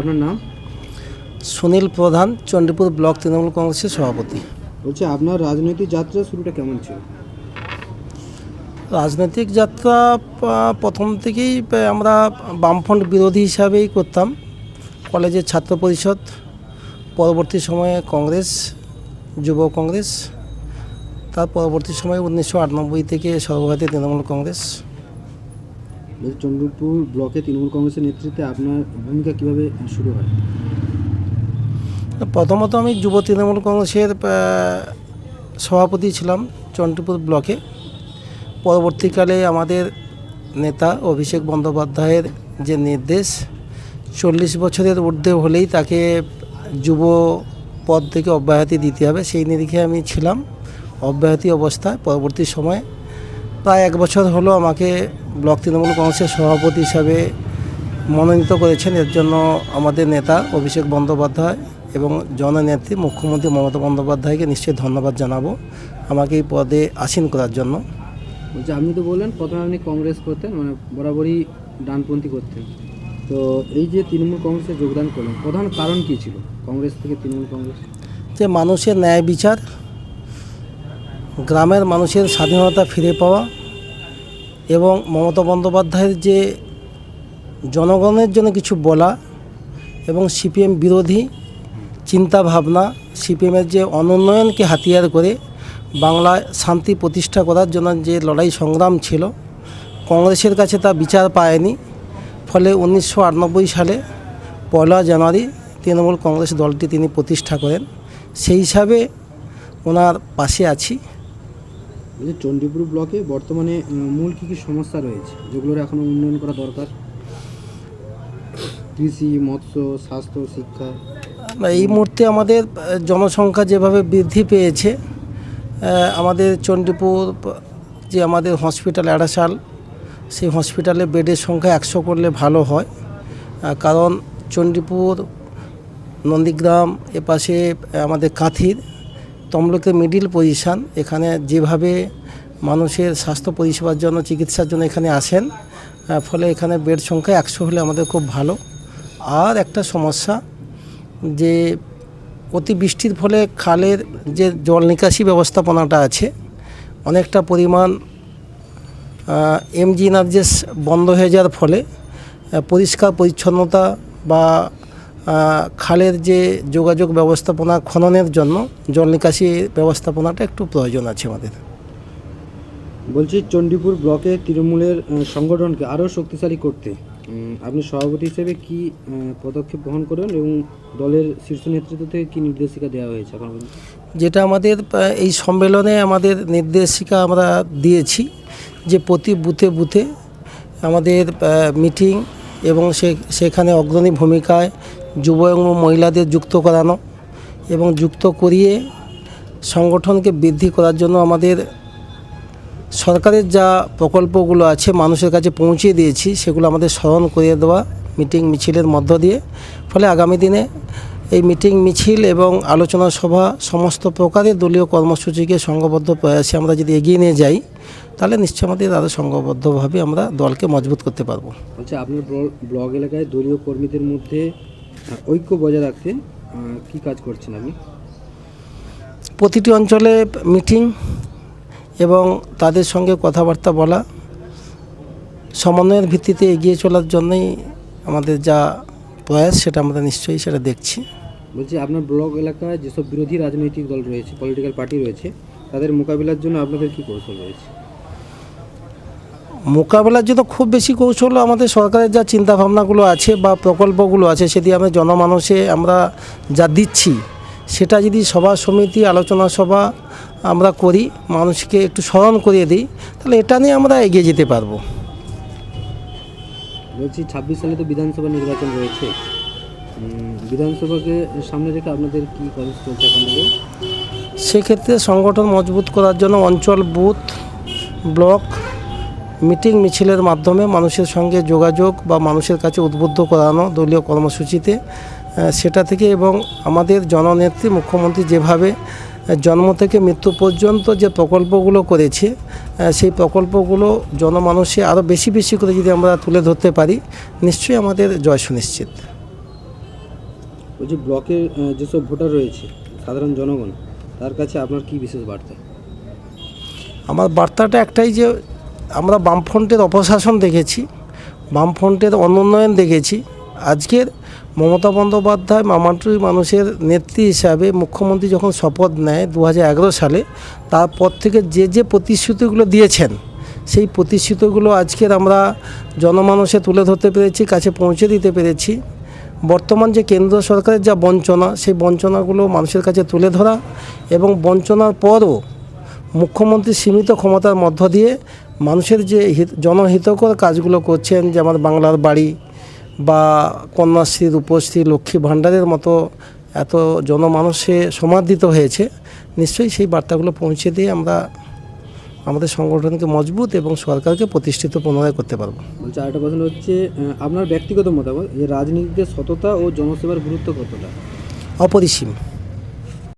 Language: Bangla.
আপনার নাম? সুনীল প্রধান চণ্ডীপুর ব্লক তৃণমূল কংগ্রেসের সভাপতি। বলছি আপনার রাজনৈতিক যাত্রা শুরুটা কেমন ছিল? রাজনৈতিক যাত্রা প্রথম থেকেই আমরা বামফ্রন্ট বিরোধী হিসাবেই করতাম। কলেজের ছাত্র পরিষদ পরবর্তী সময়ে কংগ্রেস যুব কংগ্রেস তার পরবর্তী সময়ে উনিশশো আটানব্বই থেকে সর্বভারতীয় তৃণমূল কংগ্রেস। চন্দ্রপুর ব্লকে তৃণমূল কংগ্রেসের নেতৃত্বে আপনার ভূমিকা কীভাবে শুরু হয়? প্রথমত আমি যুব তৃণমূল কংগ্রেসের সভাপতি ছিলাম চন্ডীপুর ব্লকে। পরবর্তীকালে আমাদের নেতা অভিষেক বন্দ্যোপাধ্যায়ের যে নির্দেশ, চল্লিশ বছরের ঊর্ধ্বে হলেই তাকে যুব পদ থেকে অব্যাহতি দিতে হবে। সেই নিরিখে আমি ছিলাম অব্যাহতি অবস্থায়। পরবর্তী সময়ে প্রায় এক বছর হলো আমাকে ব্লক তৃণমূল কংগ্রেসের সভাপতি হিসাবে মনোনীত করেছেন। এর জন্য আমাদের নেতা অভিষেক বন্দ্যোপাধ্যায় এবং জননেত্রী মুখ্যমন্ত্রী মমতা বন্দ্যোপাধ্যায়কে নিশ্চয়ই ধন্যবাদ জানাব আমাকে এই পদে আসীন করার জন্য। বলছি আপনি তো বললেন প্রথমে আপনি কংগ্রেস করতেন মানে বরাবরই ডানপন্থী করতেন। তো এই যে তৃণমূল কংগ্রেসে যোগদান করলেন প্রধান কারণ কী ছিল কংগ্রেস থেকে তৃণমূল কংগ্রেস? যে মানুষের ন্যায় বিচার গ্রামের মানুষের স্বাধীনতা ফিরে পাওয়া এবং মমতা বন্দ্যোপাধ্যায়ের যে জনগণের জন্য কিছু বলা এবং সিপিএম বিরোধী চিন্তা ভাবনা সিপিএমের যে অনুন্নয়নকে হাতিয়ার করে বাংলায় শান্তি প্রতিষ্ঠা করার জন্য যে লড়াই সংগ্রাম ছিল, কংগ্রেসের কাছে তা বিচার পায়নি। ফলে উনিশশো আটানব্বই সালে পয়লা জানুয়ারি তৃণমূল কংগ্রেস দলটি তিনি প্রতিষ্ঠা করেন। সেই হিসাবে ওনার পাশে আছি। বলছি চণ্ডীপুর ব্লকে বর্তমানে মূল কী কী সমস্যা রয়েছে, যেগুলোর এখনও উন্নয়ন করা দরকার? কৃষি, মৎস্য, স্বাস্থ্য, শিক্ষা। এই মুহূর্তে আমাদের জনসংখ্যা যেভাবে বৃদ্ধি পেয়েছে আমাদের চণ্ডীপুর, যে আমাদের হসপিটাল অ্যাডাসাল সেই হসপিটালে বেডের সংখ্যা একশো করলে ভালো হয়। কারণ চণ্ডীপুর, নন্দীগ্রাম, এপাশে আমাদের কাঁথির তমলুকের মিডিল পজিশান এখানে যেভাবে মানুষের স্বাস্থ্য পরিষেবার জন্য, চিকিৎসার জন্য এখানে আসেন ফলে এখানে বেড সংখ্যা একশো হলে আমাদের খুব ভালো। আর একটা সমস্যা, যে অতিবৃষ্টির ফলে খালের যে জল নিকাশি ব্যবস্থাপনাটা আছে, অনেকটা পরিমাণ এমজি নার্জেস বন্ধ হয়ে যাওয়ার ফলে পরিষ্কার পরিচ্ছন্নতা বা খালের যে যোগাযোগ ব্যবস্থাপনা খননের জন্য জল নিকাশি ব্যবস্থাপনাটা একটু প্রয়োজন আছে আমাদের। বলছি চণ্ডীপুর ব্লকে তৃণমূলের সংগঠনকে আরও শক্তিশালী করতে আপনি সভাপতি হিসেবে কি পদক্ষেপ গ্রহণ করবেন এবং দলের শীর্ষ নেতৃত্ব থেকে কি নির্দেশিকা দেওয়া হয়েছে এখন যেটা আমাদের এই সম্মেলনে আমাদের নির্দেশিকা আমরা দিয়েছি যে প্রতি বুথে বুথে আমাদের মিটিং এবং সে সেখানে অগ্রণী ভূমিকায় যুব এবং মহিলাদের যুক্ত করানো এবং যুক্ত করিয়ে সংগঠনকে বৃদ্ধি করার জন্য আমাদের সরকারের যা প্রকল্পগুলো আছে মানুষের কাছে পৌঁছে দিয়েছি, সেগুলো আমাদের স্মরণ করিয়ে দেওয়া, মিটিং মিছিলের মধ্য দিয়ে। ফলে আগামী দিনে এই মিটিং, মিছিল এবং আলোচনা সভা সমস্ত প্রকারের দলীয় কর্মসূচিকে সংঘবদ্ধ প্রয়াসে আমরা যদি এগিয়ে নিয়ে যাই, তাহলে নিশ্চয় আমাদের আরও সংঘবদ্ধভাবে আমরা দলকে মজবুত করতে পারব। বলছি আপনার ব্ল- ব্লক এলাকায় দলীয় কর্মীদের মধ্যে ঐক্য বজায় রাখতে কি কাজ করছেন আপনি? প্রতিটি অঞ্চলে মিটিং এবং তাদের সঙ্গে কথাবার্তা বলা সমন্বয়ের ভিত্তিতে এগিয়ে চলার জন্যই আমাদের যা প্রয়াস সেটা আমরা নিশ্চয়ই সেটা দেখছি। বলছি আপনার ব্লক এলাকায় যেসব বিরোধী রাজনৈতিক দল রয়েছে পলিটিক্যাল পার্টি রয়েছে তাদের মোকাবিলার জন্য আপনাদের কি কৌশল রয়েছে? মোকাবেলার জন্য খুব বেশি কৌশল আমাদের সরকারের যা চিন্তাভাবনাগুলো আছে বা প্রকল্পগুলো আছে সেটি আমরা জনমানসে আমরা যা দিচ্ছি সেটা যদি সভা সমিতি আলোচনা সভা আমরা করি মানুষকে একটু স্মরণ করিয়ে দিই তাহলে এটা নিয়ে আমরা এগিয়ে যেতে পারব। বলছি ছাব্বিশ সালে তো বিধানসভা নির্বাচন রয়েছে। বিধানসভাকে সামনে রেখে আপনাদের কি কলেজ চলছে এখন থেকে? সেক্ষেত্রে সংগঠন মজবুত করার জন্য অঞ্চল বুথ ব্লক মিটিং মিছিলের মাধ্যমে মানুষের সঙ্গে যোগাযোগ বা মানুষের কাছে উদ্বুদ্ধ করানো দলীয় কর্মসূচিতে সেটা থেকে এবং আমাদের জননেত্রী মুখ্যমন্ত্রী যেভাবে জন্ম থেকে মৃত্যু পর্যন্ত যে প্রকল্পগুলো করেছে সেই প্রকল্পগুলো জনমানুষে আরও বেশি বেশি করে যদি আমরা তুলে ধরতে পারি নিশ্চয়ই আমাদের জয় সুনিশ্চিত। বলছি ব্লকের আহ, যেসব ভোটার রয়েছে সাধারণ জনগণ তার কাছে আপনার কি বিশেষ বার্তা? আমার বার্তাটা একটাই যে আমরা বামফ্রন্টের অপশাসন দেখেছি, বামফ্রন্টের অনুন্নয়ন দেখেছি। আজকের মমতা বন্দ্যোপাধ্যায় মামাটুরি মানুষের নেত্রী হিসাবে মুখ্যমন্ত্রী যখন শপথ নেয় দু হাজার এগারো সালে, তারপর থেকে যে যে প্রতিশ্রুতিগুলো দিয়েছেন, সেই প্রতিশ্রুতিগুলো আজকের আমরা জনমানসে তুলে ধরতে পেরেছি, কাছে পৌঁছে দিতে পেরেছি। বর্তমান যে কেন্দ্র সরকারের যা বঞ্চনা, সেই বঞ্চনাগুলো মানুষের কাছে তুলে ধরা এবং বঞ্চনার পরও মুখ্যমন্ত্রী সীমিত ক্ষমতার মধ্য দিয়ে মানুষের যে হিত জনহিতকর কাজগুলো করছেন যেমন বাংলার বাড়ি বা কন্যাশ্রী রূপশ্রী লক্ষ্মী ভাণ্ডারের মতো এত জনমানসে সমাদৃত হয়েছে নিশ্চয়ই সেই বার্তাগুলো পৌঁছে দিয়ে আমরা আমাদের সংগঠনকে মজবুত এবং সরকারকে প্রতিষ্ঠিত পুনরায় করতে পারব। বলছি আরেকটা প্রশ্ন হচ্ছে আপনার ব্যক্তিগত মতামত যে রাজনীতিতে সততা ও জনসেবার গুরুত্ব কতটা? অপরিসীম।